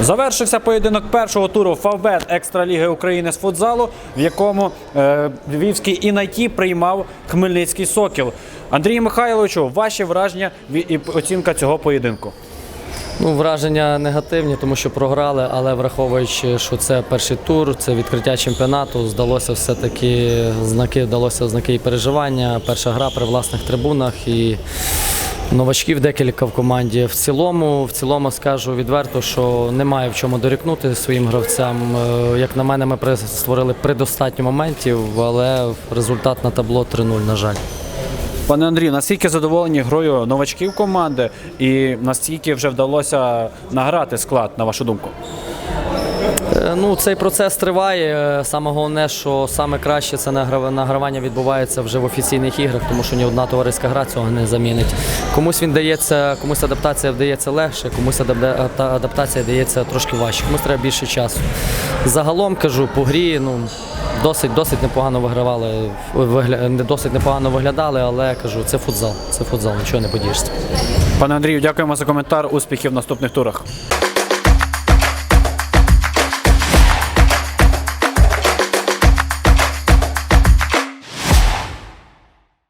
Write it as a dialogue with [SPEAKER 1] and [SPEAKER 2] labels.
[SPEAKER 1] Завершився поєдинок першого туру Фавбет Екстраліги України з футзалу, в якому е, Львівський Інайті приймав Хмельницький Сокіл. Андрій Михайловичу, ваші враження і оцінка цього поєдинку.
[SPEAKER 2] Ну, враження негативні, тому що програли, але враховуючи, що це перший тур, це відкриття чемпіонату, здалося все-таки знаки, вдалося знаки і переживання. Перша гра при власних трибунах і новачків декілька в команді. В цілому, в цілому скажу відверто, що немає в чому дорікнути своїм гравцям. Е, Як на мене, ми створили предостатньо моментів, але результат на табло 3-0, на жаль.
[SPEAKER 1] Пане Андрію, наскільки задоволені грою новачків команди і наскільки вже вдалося награти склад, на вашу думку?
[SPEAKER 2] Е, Ну, цей процес триває. Е, Саме головне, що саме краще це награвання відбувається вже в офіційних іграх, тому що ні одна товариська гра цього не замінить. Комусь він дається, комусь адаптація вдається легше, комусь адаптація дається трошки важче, комусь треба більше часу. Загалом кажу, по грі ну, досить, досить непогано вигравали, не досить непогано виглядали, але кажу, це футзал. Це футзал, нічого не подієшся.
[SPEAKER 1] Пане Андрію, дякуємо за коментар. Успіхів в наступних турах.